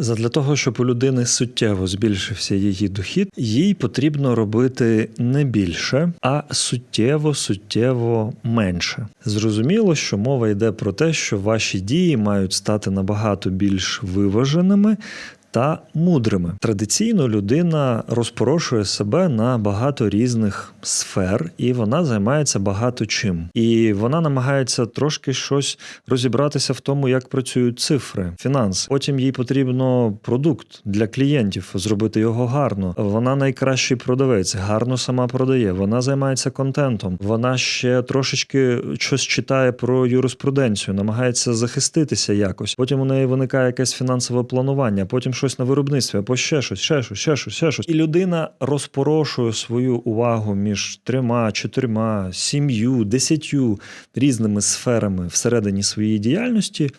Задля того, щоб у людини суттєво збільшився її дохід, їй потрібно робити не більше, а суттєво, суттєво менше. Зрозуміло, що мова йде про те, що ваші дії мають стати набагато більш виваженими. Та мудрими традиційно людина розпорошує себе на багато різних сфер, і вона займається багато чим. І вона намагається трошки щось розібратися в тому, як працюють цифри, фінанси. Потім їй потрібно продукт для клієнтів, зробити його гарно. Вона найкращий продавець, гарно сама продає. Вона займається контентом. Вона ще трошечки щось читає про юриспруденцію, намагається захиститися якось. Потім у неї виникає якесь фінансове планування. Потім щось на виробництві, або ще щось, ще щось, ще щось, ще щось. І людина розпорошує свою увагу між трьома, чотирма, сім'ю, десятью різними сферами всередині своєї діяльності,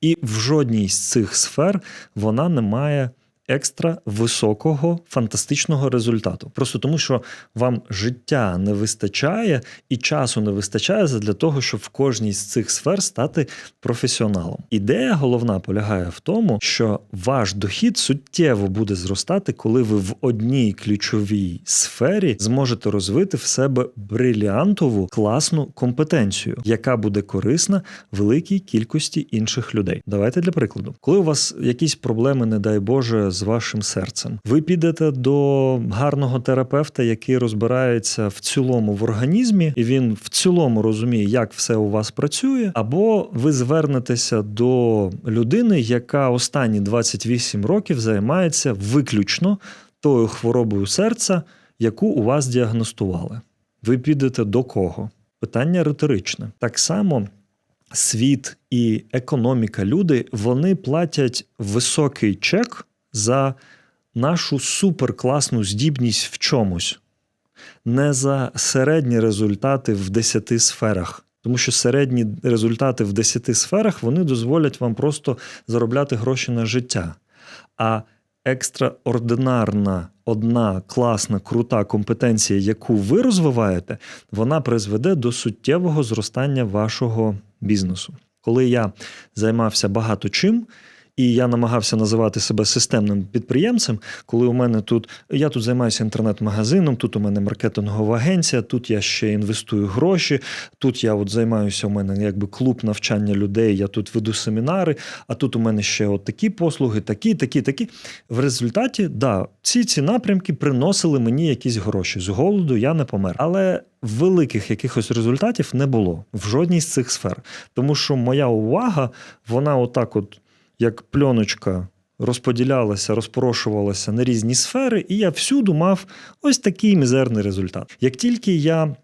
і в жодній з цих сфер вона не має. Екстра високого фантастичного результату, просто тому, що вам життя не вистачає і часу не вистачає для того, щоб в кожній з цих сфер стати професіоналом. Ідея головна полягає в тому, що ваш дохід суттєво буде зростати, коли ви в одній ключовій сфері зможете розвити в себе бриліантову класну компетенцію, яка буде корисна великій кількості інших людей. Давайте для прикладу, коли у вас якісь проблеми, не дай Боже, з вашим серцем, ви підете до гарного терапевта, який розбирається в цілому в організмі, і він в цілому розуміє, як все у вас працює, або ви звернетеся до людини, яка останні 28 років займається виключно тою хворобою серця, яку у вас діагностували. Ви підете до кого? Питання риторичне. Так само світ і економіка, люди вони платять високий чек за нашу суперкласну здібність в чомусь, не за середні результати в 10 сферах. Тому що середні результати в 10 сферах вони дозволять вам просто заробляти гроші на життя. А екстраординарна, одна класна, крута компетенція, яку ви розвиваєте, вона призведе до суттєвого зростання вашого бізнесу. Коли я займався багато чим. І я намагався називати себе системним підприємцем, коли у мене тут я тут займаюся інтернет-магазином, тут у мене маркетингова агенція, тут я ще інвестую гроші, тут я от займаюся. У мене якби клуб навчання людей. Я тут веду семінари. А тут у мене ще от такі послуги, такі, такі, такі. В результаті, да, ці ці напрямки приносили мені якісь гроші. З голоду я не помер. Але великих якихось результатів не було в жодній з цих сфер, тому що моя увага, вона отак, от як пленочка розподілялася, розпорошувалася на різні сфери, і я всюду мав ось такий мізерний результат. Як тільки я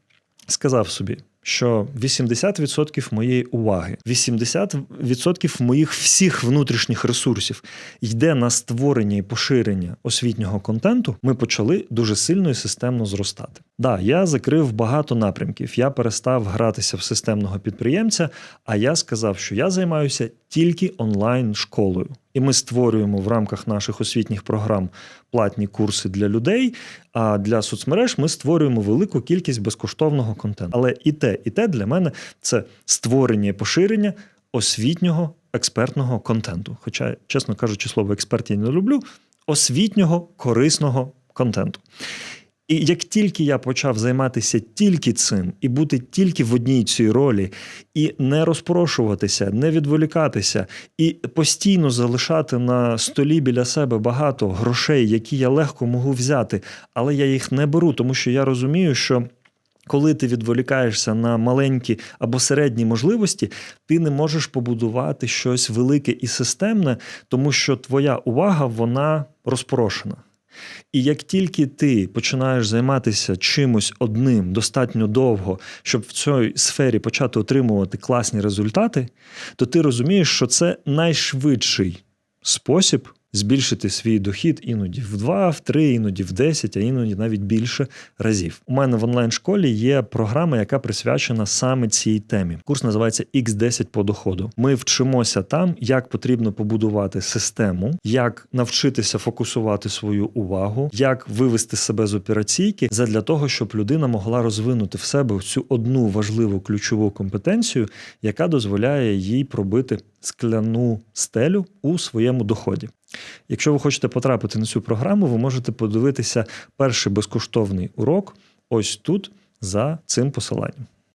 сказав собі, що 80% моєї уваги, 80% моїх всіх внутрішніх ресурсів йде на створення і поширення освітнього контенту, ми почали дуже сильно і системно зростати. Да, я закрив багато напрямків. Я перестав гратися в системного підприємця. А я сказав, що я займаюся тільки онлайн школою, і ми створюємо в рамках наших освітніх програм платні курси для людей. А для соцмереж ми створюємо велику кількість безкоштовного контенту. Але і те, і те для мене це створення і поширення освітнього експертного контенту. Хоча, чесно кажучи, слово експерт я не люблю, освітнього корисного контенту. І як тільки я почав займатися тільки цим і бути тільки в одній цій ролі, і не розпрошуватися, не відволікатися, і постійно залишати на столі біля себе багато грошей, які я легко можу взяти, але я їх не беру, тому що я розумію, що. Коли ти відволікаєшся на маленькі або середні можливості, ти не можеш побудувати щось велике і системне, тому що твоя увага вона розпорошена. І як тільки ти починаєш займатися чимось одним достатньо довго, щоб в цій сфері почати отримувати класні результати, то ти розумієш, що це найшвидший спосіб збільшити свій дохід іноді в 2, в 3, іноді в 10, а іноді навіть більше разів. У мене в онлайн-школі є програма, яка присвячена саме цій темі. Курс називається X10 по доходу. Ми вчимося там, як потрібно побудувати систему, як навчитися фокусувати свою увагу, як вивести себе з операційки задля того, щоб людина могла розвинути в себе цю одну важливу ключову компетенцію, яка дозволяє їй пробити скляну стелю у своєму доході. Якщо ви хочете потрапити на цю програму, ви можете подивитися перший безкоштовний урок ось тут за цим посиланням.